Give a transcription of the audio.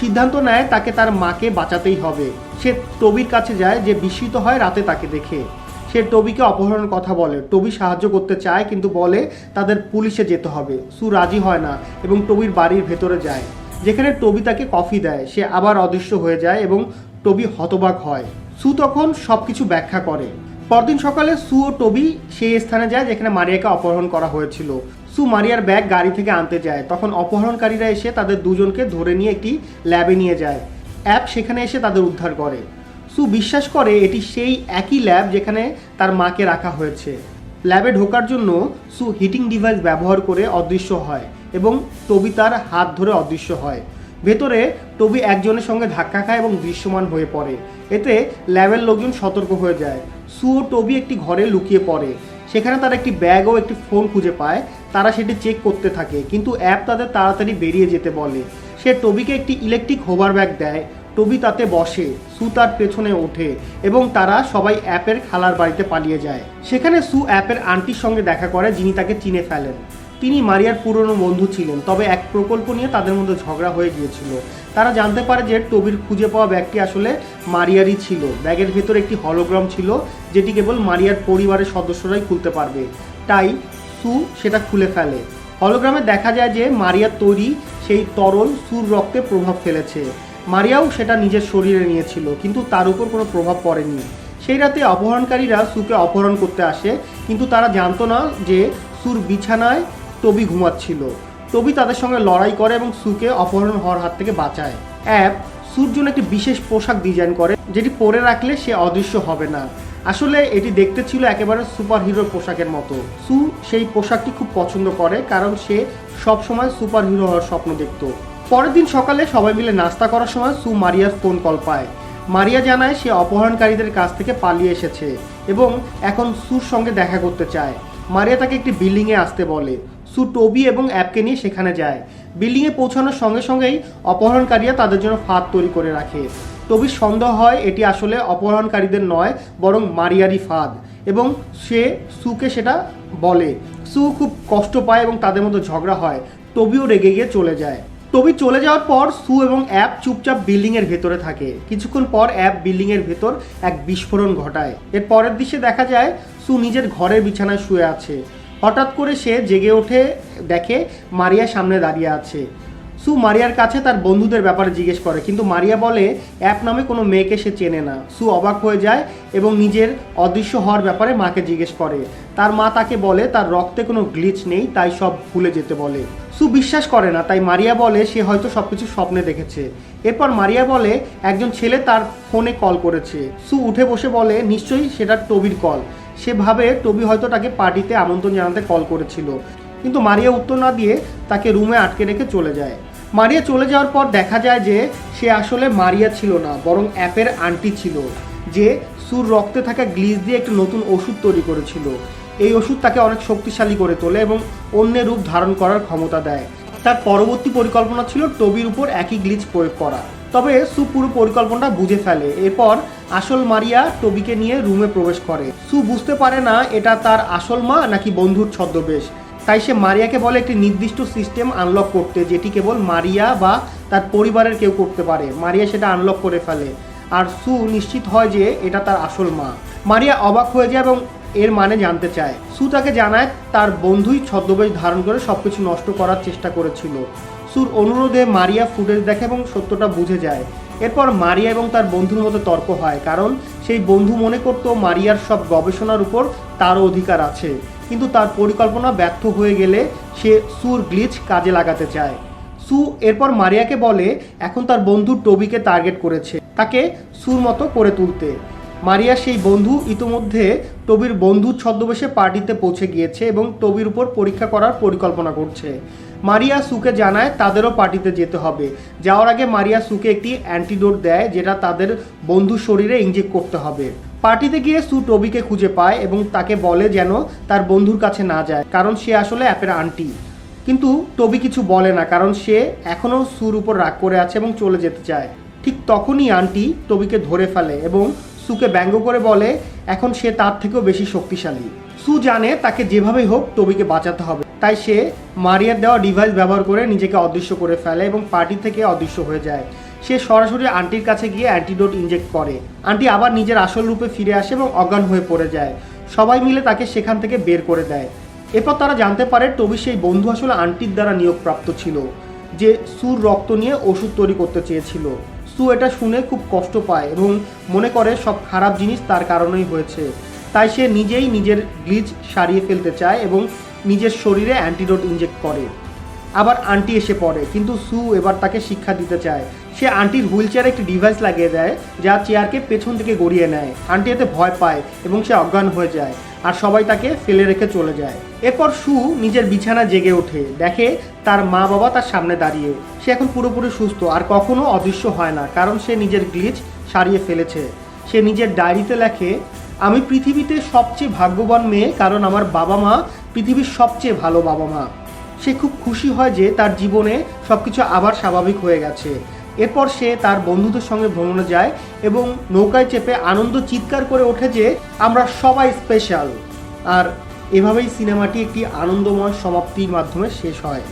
সিদ্ধান্ত নেয় তাকে তার মাকে বাঁচাতেই হবে। সে টবির কাছে যায় যে বিস্মিত হয় রাতে তাকে দেখে। সে টবিকে অপহরণের কথা বলে। টবি সাহায্য করতে চায় কিন্তু বলে তাদের পুলিশে যেতে হবে। সু রাজি হয় না এবং টবির বাড়ির ভেতরে যায়। যেখানে টবি তাকে কফি দেয়। সে আবার অদৃশ্য হয়ে যায় এবং টবি হতবাক হয়। সু তখন সব কিছু ব্যাখ্যা করে। পরদিন সকালে সু ও টবি সেই স্থানে যায় যেখানে মারিয়াকে অপহরণ করা হয়েছিল। সু মারিয়ার ব্যাগ গাড়ি থেকে আনতে যায়। তখন অপহরণকারীরা এসে তাদের দুজনকে ধরে নিয়ে একটি ল্যাবে নিয়ে যায়। অ্যাপ সেখানে এসে তাদের উদ্ধার করে। সু বিশ্বাস করে এটি সেই একই ল্যাব যেখানে তার মাকে রাখা হয়েছে। ল্যাবে ঢোকার জন্য সু হিটিং ডিভাইস ব্যবহার করে অদৃশ্য হয় এবং টবি তার হাত ধরে অদৃশ্য হয়। ভেতরে টবি একজনের সঙ্গে ধাক্কা খায় এবং দৃশ্যমান হয়ে পড়ে। এতে ল্যাবের লোকজন সতর্ক হয়ে যায়। সু ও টবি একটি ঘরে লুকিয়ে পড়ে। সেখানে তারা একটি ব্যাগ ও একটি ফোন খুঁজে পায়। তারা সেটি চেক করতে থাকে, কিন্তু অ্যাপ তাদের তাড়াতাড়ি বেরিয়ে যেতে বলে। সে টবিকে একটি ইলেকট্রিক হোভার ব্যাগ দেয়। টবি তাতে বসে, সু তার পেছনে ওঠে এবং তারা সবাই অ্যাপের খালার বাড়িতে পালিয়ে যায়। সেখানে সু অ্যাপের আন্টির সঙ্গে দেখা করে যিনি তাকে চিনে ফেলেন। তিনি মারিয়ার পুরনো বন্ধু ছিলেন, তবে এক প্রকল্প নিয়ে তাদের মধ্যে ঝগড়া হয়ে গিয়েছিল। তারা জানতে পারে যে টবির খুঁজে পাওয়া ব্যাগটি আসলে মারিয়ারই ছিল। ব্যাগের ভেতরে একটি হলোগ্রাম ছিল, যেটি কেবল মারিয়ার পরিবারের সদস্যরাই খুলতে পারবে। তাই সু সেটা খুলে ফেলে। হলোগ্রামে দেখা যায় যে মারিয়ার তৈরি সেই তরল সুর রক্তে প্রভাব ফেলেছে। মারিয়াও সেটা নিজের শরীরে নিয়েছিল, কিন্তু তার উপর কোনো প্রভাব পড়েনি। সেই রাতে অপহরণকারীরা সুকে অপহরণ করতে আসে, কিন্তু তারা জানতো না যে সুর বিছানায় টবি ঘুমাচ্ছিল। টবি তাদের সঙ্গে লড়াই করে এবং সুকে অপহরণ হওয়ার হাত থেকে বাঁচায়। অ্যাপ সুর জন্য একটি বিশেষ পোশাক ডিজাইন করে, যেটি পরে রাখলে সে অদৃশ্য হবে না। আসলে এটি দেখতে ছিল একেবারে সুপার হিরোর পোশাকের মতো। সু সেই পোশাকটি খুব পছন্দ করে কারণ সে সব সময় সুপার হিরো হওয়ার স্বপ্ন দেখত। পরের দিন সকালে সবাই মিলে নাস্তা করার সময় সু মারিয়ার ফোন কল পায়। মারিয়া জানায় সে অপহরণকারীদের কাছ থেকে পালিয়ে এসেছে এবং এখন সুর সঙ্গে দেখা করতে চায়। মারিয়া তাকে একটি বিল্ডিংয়ে আসতে বলে। সু টবি এবং অ্যাপকে নিয়ে সেখানে যায়। বিল্ডিংয়ে পৌঁছানোর সঙ্গে সঙ্গেই অপহরণকারীরা তাদের জন্য ফাঁদ তৈরি করে রাখে। টবির সন্দেহ হয় এটি আসলে অপহরণকারীদের নয়, বরং মারিয়ারি ফাঁদ। এবং সে সুকে সেটা বলে। সু খুব কষ্ট পায় এবং তাদের মধ্যে ঝগড়া হয়। টবিও রেগে গিয়ে চলে যায়। টবি চলে যাওয়ার পর সু এবং অ্যাপ চুপচাপ বিল্ডিংয়ের ভেতরে থাকে। কিছুক্ষণ পর অ্যাপ বিল্ডিংয়ের ভেতর এক বিস্ফোরণ ঘটায়। এর পরের দৃশ্যে দেখা যায় সু নিজের ঘরের বিছানায় শুয়ে আছে। হঠাৎ করে সে জেগে ওঠে, দেখে মারিয়া সামনে দাঁড়িয়ে আছে। সু মারিয়ার কাছে তার বন্ধুদের ব্যাপারে জিজ্ঞেস করে, কিন্তু মারিয়া বলে, অ্যাপ নামে কোনো মেয়েকে সে চেনে না। সু অবাক হয়ে যায় এবং নিজের অদৃশ্য হওয়ার ব্যাপারে মাকে জিজ্ঞেস করে। তার মা তাকে বলে, তার রক্তে কোনো গ্লিচ নেই, তাই সব ভুলে যেতে বলে। সু বিশ্বাস করে না, তাই মারিয়া বলে, সে হয়তো সব কিছু স্বপ্নে দেখেছে। এরপর মারিয়া বলে, একজন ছেলে তার ফোনে কল করেছে। সু উঠে বসে বলে, নিশ্চয়ই সেটা টবির কল। সে ভাবে টবি হয়তো তাকে পার্টিতে আমন্ত্রণ জানাতে কল করেছিল। কিন্তু মারিয়া উত্তর না দিয়ে তাকে রুমে আটকে রেখে চলে যায়। মারিয়া চলে যাওয়ার পর দেখা যায় যে সে আসলে মারিয়া ছিল না, বরং অ্যাপের আন্টি ছিল, যে সুর রক্তে থাকা গ্লিজ দিয়ে একটি নতুন ওষুধ তৈরি করেছিল। এই ওষুধ তাকে অনেক শক্তিশালী করে তোলে এবং অন্যের রূপ ধারণ করার ক্ষমতা দেয়। তার পরবর্তী পরিকল্পনা ছিল টবির উপর একই গ্লিচ প্রয়োগ করা। তবে সু পুরো পরিকল্পনাটা বুঝে ফেলে। এরপর আসল মারিয়া টবিকে নিয়ে রুমে প্রবেশ করে। সু বুঝতে পারে না এটা তার আসল মা নাকি বন্ধুর ছদ্মবেশ। তাই সে মারিয়াকে বলে একটি নির্দিষ্ট সিস্টেম আনলক করতে, যেটি কেবল মারিয়া বা তার পরিবারের কেউ করতে পারে। মারিয়া সেটা আনলক করে ফেলে। আর সু নিশ্চিত হয় যে এটা তার আসল মা। মারিয়া অবাক হয়ে যায় এবং এর মানে জানতে চায়। সু তাকে জানায়, তার বন্ধুই ছদ্মবেশ ধারণ করে সবকিছু নষ্ট করার চেষ্টা করেছিল। সুর অনুরোধে মারিয়া ফুটেজ দেখে এবং সত্যটা বুঝে যায়। এরপর মারিয়া এবং তার বন্ধুর মধ্যে তর্ক হয়, কারণ সেই বন্ধু মনে করতো মারিয়ার সব গবেষণার উপর তারও অধিকার আছে। কিন্তু তার পরিকল্পনা ব্যর্থ হয়ে গেলে সে সুর গ্লিচ কাজে লাগাতে চায়। সু এরপর মারিয়াকে বলে, এখন তার বন্ধু টবিকে টার্গেট করেছে, তাকে সুর মতো করে তুলতে। মারিয়া সেই বন্ধু ইতোমধ্যে টবির বন্ধু ছদ্মবেশে পার্টিতে পৌঁছে গিয়েছে এবং টবির উপর পরীক্ষা করার পরিকল্পনা করছে। মারিয়া সুকে জানায় তাদেরও পার্টিতে যেতে হবে। যাওয়ার আগে মারিয়া সুকে একটি অ্যান্টিডোট দেয় যেটা তাদের বন্ধুর শরীরে ইঞ্জেক্ট করতে হবে। পার্টিতে গিয়ে সু টবিকে খুঁজে পায় এবং তাকে বলে যেন তার বন্ধুর কাছে না যায়, কারণ সে আসলে অ্যাপের আন্টি। কিন্তু টবি কিছু বলে না, কারণ সে এখনও সুর উপর রাগ করে আছে এবং চলে যেতে চায়। ঠিক তখনই আন্টি টবিকে ধরে ফেলে এবং সুকে ব্যঙ্গ করে বলে, এখন সে তার থেকেও বেশি শক্তিশালী। সু জানে তাকে যেভাবেই হোক টবিকে বাঁচাতে হবে। তাই সে মারিয়ার দেওয়া ডিভাইস ব্যবহার করে নিজেকে অদৃশ্য করে ফেলে এবং পার্টি থেকে অদৃশ্য হয়ে যায়। সে সরাসরি আন্টির কাছে গিয়ে অ্যান্টিডোট ইনজেক্ট করে। আন্টি আবার নিজের আসল রূপে ফিরে আসে এবং অজ্ঞান হয়ে পড়ে যায়। সবাই মিলে তাকে সেখান থেকে বের করে দেয়। এরপর তারা জানতে পারে টবি সেই বন্ধু আসলে আন্টির দ্বারা নিয়োগপ্রাপ্ত ছিল, যে সুর রক্ত নিয়ে ওষুধ তৈরি করতে চেয়েছিল। সু এটা শুনে খুব কষ্ট পায় এবং মনে করে সব খারাপ জিনিস তার কারণেই হয়েছে। তাই সে নিজেই নিজের গ্লিচ সারিয়ে ফেলতে চায় এবং নিজের শরীরে অ্যান্টিডোট ইনজেক্ট করে। আবার আন্টি এসে পড়ে, কিন্তু সু এবার তাকে শিক্ষা দিতে চায়। সে আন্টির হুইল চেয়ারে একটি ডিভাইস লাগিয়ে দেয়, যা চেয়ারকে পেছন থেকে গড়িয়ে নেয়। আন্টি এতে ভয় পায় এবং সে অজ্ঞান হয়ে যায়। আর সবাই তাকে ফেলে রেখে চলে যায়। এরপর সু নিজের বিছানা জেগে ওঠে, দেখে তার মা বাবা তার সামনে দাঁড়িয়ে। সে এখন পুরোপুরি সুস্থ, আর কখনো অদৃশ্য হয় না, কারণ সে নিজের গ্লিচ সারিয়ে ফেলেছে। সে নিজের ডায়েরিতে লেখে, আমি পৃথিবীতে সবচেয়ে ভাগ্যবান মেয়ে, কারণ আমার বাবা মা পৃথিবীর সবচেয়ে ভালো বাবা মা। সে খুব খুশি হয় যে তার জীবনে সবকিছু আবার স্বাভাবিক হয়ে গেছে। এরপর সে তার বন্ধুদের সঙ্গে ভ্রমণে যায় এবং নৌকায় চেপে আনন্দ চিৎকার করে ওঠে যে আমরা সবাই স্পেশাল আর এভাবেই সিনেমাটি একটি আনন্দময় সমাপ্তির মাধ্যমে শেষ হয়।